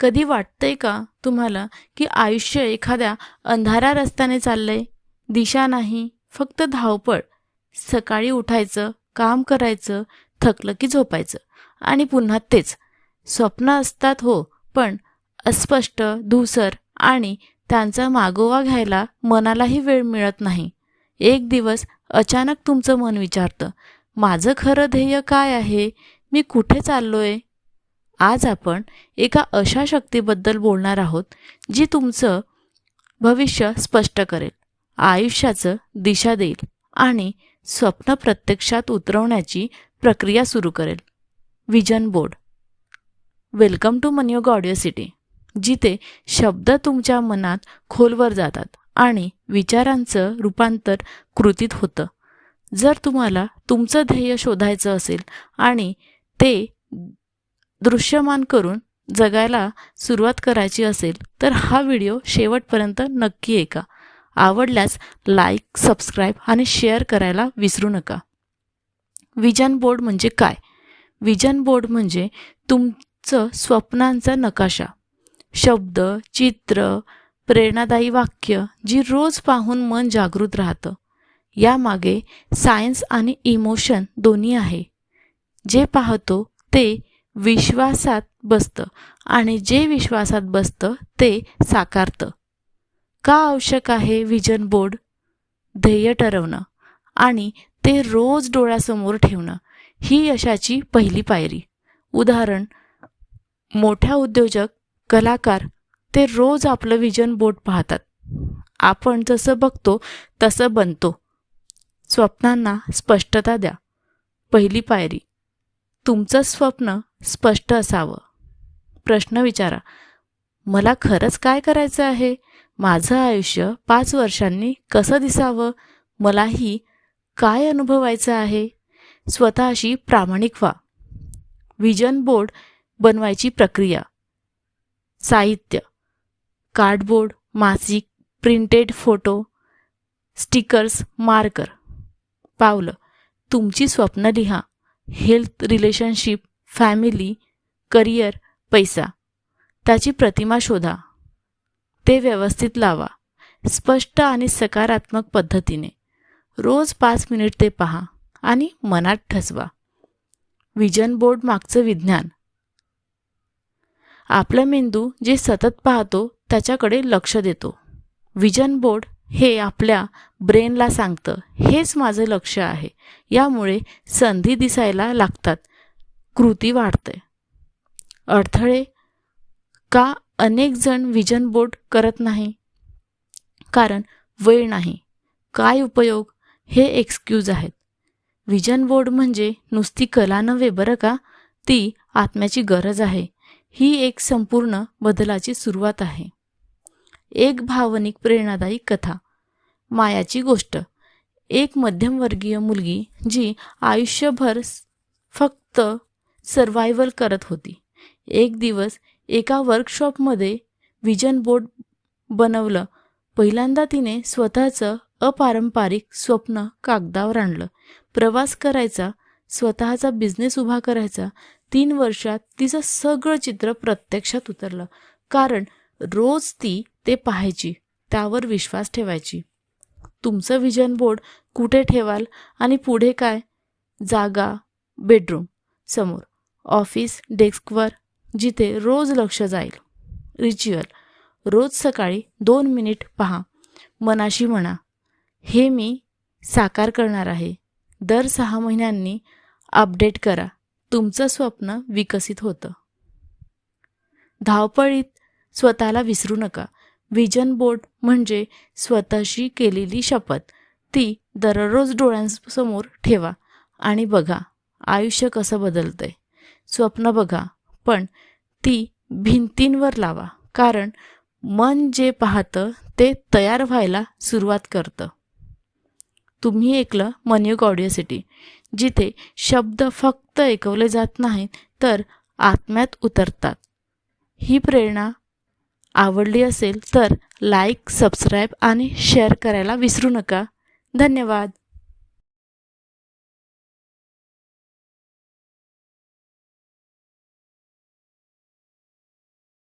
कधी वाटतंय का तुम्हाला की आयुष्य एखाद्या अंधारा रस्त्याने चाललंय? दिशा नाही फक्त धावपळ. सकाळी उठायचं काम करायचं थकलं की झोपायचं. आणि पुन्हा तेच. स्वप्न असतात हो पण अस्पष्ट धूसर आणि त्यांचा मागोवा घ्यायला मनालाही वेळ मिळत नाही. एक दिवस अचानक तुमचं मन विचारतं माझं खरं ध्येय काय आहे? मी कुठे चाललोय? आज आपण एका अशा शक्तीबद्दल बोलणार आहोत जी तुमचं भविष्य स्पष्ट करेल आयुष्याचं दिशा देईल आणि स्वप्न प्रत्यक्षात उतरवण्याची प्रक्रिया सुरू करेल. Vision board. Welcome to मनियोग audio city जिथे शब्द तुमच्या मनात खोलवर जातात आणि विचारांचं रूपांतर कृतीत होतं. जर तुम्हाला तुमचं ध्येय शोधायचं असेल आणि ते दृश्यमान करून जगायला सुरुवात करायची असेल तर हा व्हिडिओ शेवटपर्यंत नक्की ऐका. आवडल्यास लाईक सबस्क्राईब आणि शेअर करायला विसरू नका. विजन बोर्ड म्हणजे काय? विजन बोर्ड म्हणजे तुमचं स्वप्नांचा नकाशा. शब्द चित्र प्रेरणादायी वाक्य जी रोज पाहून मन जागृत राहतं. यामागे सायन्स आणि इमोशन दोन्ही आहे. जे पाहतो ते विश्वासात बसतं आणि जे विश्वासात बसतं ते साकारतं. का आवश्यक आहे विजन बोर्ड? ध्येय ठरवणं आणि ते रोज डोळ्यासमोर ठेवणं ही यशाची पहिली पायरी. उदाहरण मोठ्या उद्योजक कलाकार ते रोज आपलं विजन बोर्ड पाहतात. आपण जसं बघतो तसं बनतो. स्वप्नांना स्पष्टता द्या. पहिली पायरी तुमचं स्वप्न स्पष्ट असावं. प्रश्न विचारा मला खरंच काय करायचं आहे? माझं आयुष्य पाच वर्षांनी कसं दिसावं? मलाही काय अनुभवायचं आहे? स्वतःशी प्रामाणिक व्हा. विजन बोर्ड बनवायची प्रक्रिया. साहित्य. कार्डबोर्ड मासिक प्रिंटेड फोटो स्टिकर्स मार्कर. पावलं. तुमची स्वप्न लिहा. हेल्थ रिलेशनशिप फॅमिली करिअर पैसा. त्याची प्रतिमा शोधा. ते व्यवस्थित लावा. स्पष्ट आणि सकारात्मक पद्धतीने. रोज पाच मिनिट ते पहा आणि मनात ठसवा. विजन बोर्ड मागचं विज्ञान. आपला मेंदू जे सतत पाहतो त्याच्याकडे लक्ष देतो. विजन बोर्ड हे आपल्या ब्रेनला सांगतं. हेच माझं लक्ष आहे. यामुळे संधी दिसायला लागतात. कृती वाढते. अडथळे का अनेक जण विजन बोर्ड करत नाही? कारण वेळ नाही. काय उपयोग? हे एक्सक्यूज आहेत. विजन बोर्ड म्हणजे नुसती कला नव्हे बरं का? ती आत्म्याची गरज आहे. ही एक संपूर्ण बदलाची सुरुवात आहे. एक भावनिक प्रेरणादायी कथा. मायाची गोष्ट. एक मध्यमवर्गीय मुलगी जी आयुष्यभर फक्त सर्वायवल करत होती. एक दिवस एका वर्कशॉपमध्ये विजन बोर्ड बनवलं. पहिल्यांदा तिने स्वतःचं अपारंपरिक स्वप्न कागदावर आणलं. प्रवास करायचा स्वतःचा बिझनेस उभा करायचा तीन वर्षात तिचं सगळं चित्र प्रत्यक्षात उतरलं. कारण रोज ती ते पाहायची त्यावर विश्वास ठेवायची. तुमचं विजन बोर्ड कुठे ठेवाल आणि पुढे काय? जागा बेडरूम समोर. ऑफिस डेस्कवर जिथे रोज लक्ष जाईल. रिच्युअल रोज सकाळी दोन मिनिट पहा. मनाशी म्हणा हे मी साकार करणार आहे. दर सहा महिन्यांनी अपडेट करा. तुमचं स्वप्न विकसित होतं. धावपळीत स्वतःला विसरू नका. व्हिजन बोर्ड म्हणजे स्वतःशी केलेली शपथ. ती दररोज डोळ्यांसमोर ठेवा आणि बघा आयुष्य कसं बदलतंय. स्वप्न बघा पण ती भिंतींवर लावा कारण मन जे पाहतं ते तयार व्हायला सुरुवात करतं. तुम्ही ऐकलं मनयुग ऑडिओ सिटी जिथे शब्द फक्त ऐकवले जात नाहीत तर आत्म्यात उतरतात. ही प्रेरणा आवडली असेल तर लाईक सबस्क्राईब आणि शेअर करायला विसरू नका. धन्यवाद.